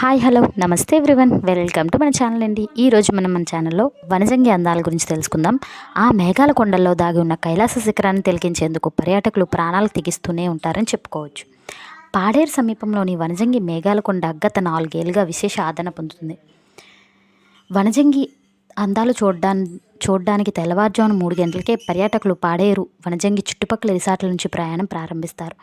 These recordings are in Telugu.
హాయ్ హలో నమస్తే ఎవ్రీవన్. వెల్కమ్ టు మన ఛానల్ అండి. ఈరోజు మనం మన ఛానల్లో వనజంగి అందాల గురించి తెలుసుకుందాం. ఆ మేఘాల కొండల్లో దాగి ఉన్న కైలాస శిఖరాన్ని తిలకించేందుకు పర్యాటకులు ప్రాణాలు తెగిస్తూనే ఉంటారని చెప్పుకోవచ్చు. పాడేరు సమీపంలోని వనజంగి మేఘాల కొండ గత నాలుగేళ్ళుగా విశేష ఆదరణ పొందుతుంది. వనజంగి అందాలు చూడ్డాన్ చూడడానికి తెల్లవారుజామున మూడు గంటలకే పర్యాటకులు పాడేరు వనజంగి చుట్టుపక్కల రిసార్ట్ల నుంచి ప్రయాణం ప్రారంభిస్తారు.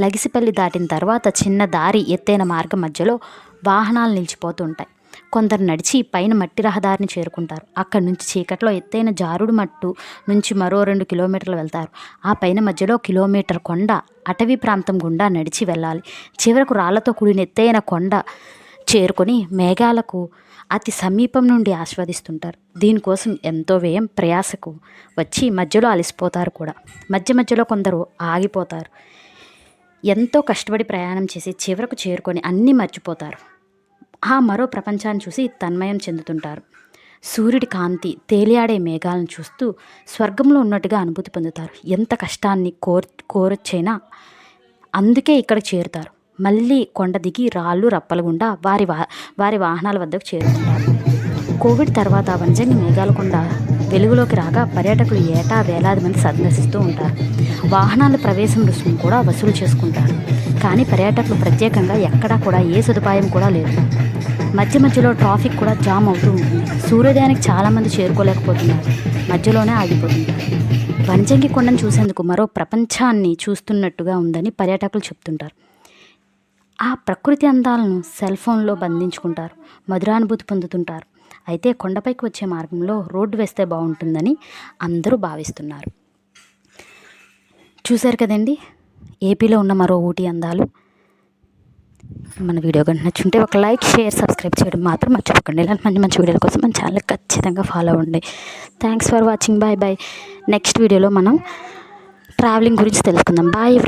లగిసిపల్లి దాటిన తర్వాత చిన్న దారి ఎత్తైన మార్గం మధ్యలో వాహనాలు నిలిచిపోతుంటాయి. కొందరు నడిచి పైన మట్టి రహదారిని చేరుకుంటారు. అక్కడి నుంచి చీకట్లో ఎత్తైన జారుడు మట్టు నుంచి మరో రెండు కిలోమీటర్లు వెళ్తారు. ఆ పైన మధ్యలో కిలోమీటర్ కొండ అటవీ ప్రాంతం గుండా నడిచి వెళ్ళాలి. చివరకు రాళ్ళతో కూడిన ఎత్తైన కొండ చేరుకొని మేఘాలకు అతి సమీపం నుండి ఆస్వాదిస్తుంటారు. దీనికోసం ఎంతో వ్యయం ప్రయాసకు వచ్చి మధ్యలో అలసిపోతారు కూడా. మధ్య మధ్యలో కొందరు ఆగిపోతారు. ఎంతో కష్టపడి ప్రయాణం చేసి చివరకు చేరుకొని అన్నీ మర్చిపోతారు. ఆ మరో ప్రపంచాన్ని చూసి తన్మయం చెందుతుంటారు. సూర్యుడి కాంతి తేలియాడే మేఘాలను చూస్తూ స్వర్గంలో ఉన్నట్టుగా అనుభూతి పొందుతారు. ఎంత కష్టాన్ని కోర్ కోరొచ్చైనా అందుకే ఇక్కడ చేరుతారు. మళ్ళీ కొండ దిగి రాళ్ళు రప్పలు గుండా వారి వా వారి వాహనాల వద్దకు చేరుకుంటారు. కోవిడ్ తర్వాత వంజంగి మేఘాలకొండ వెలుగులోకి రాగా పర్యాటకులు ఏటా వేలాది మంది సందర్శిస్తూ ఉంటారు. వాహనాల ప్రవేశం రుసుము కూడా వసూలు చేసుకుంటారు. కానీ పర్యాటకులు ప్రత్యేకంగా ఎక్కడా కూడా ఏ సదుపాయం కూడా లేదు. మధ్య మధ్యలో ట్రాఫిక్ కూడా జామ్ అవుతూ ఉంటుంది. సూర్యోదయానికి చాలామంది చేరుకోలేకపోతున్నారు. మధ్యలోనే ఆగిపోతుంటారు వంజంగి కొండను చూసేందుకు మరో ప్రపంచాన్ని చూస్తున్నట్టుగా ఉందని పర్యాటకులు చెప్తుంటారు. ఆ ప్రకృతి అందాలను సెల్ ఫోన్లో బంధించుకుంటారు. మధురానుభూతి పొందుతుంటారు. అయితే కొండపైకి వచ్చే మార్గంలో రోడ్డు వేస్తే బాగుంటుందని అందరూ భావిస్తున్నారు. చూశారు కదండి? ఏపీలో ఉన్న మరో ఊటీ అందాలు. మన వీడియో కనుక నచ్చుంటే ఒక లైక్ షేర్ సబ్స్క్రైబ్ చేయడం మాత్రం మర్చిపోకండి. ఇలాంటి మంచి మంచి వీడియోల కోసం మన ఛానల్ ఖచ్చితంగా ఫాలో అవ్వండి. Thanks for watching bye bye next వీడియోలో మనం ట్రావెలింగ్ గురించి తెలుసుకుందాం. బాయ్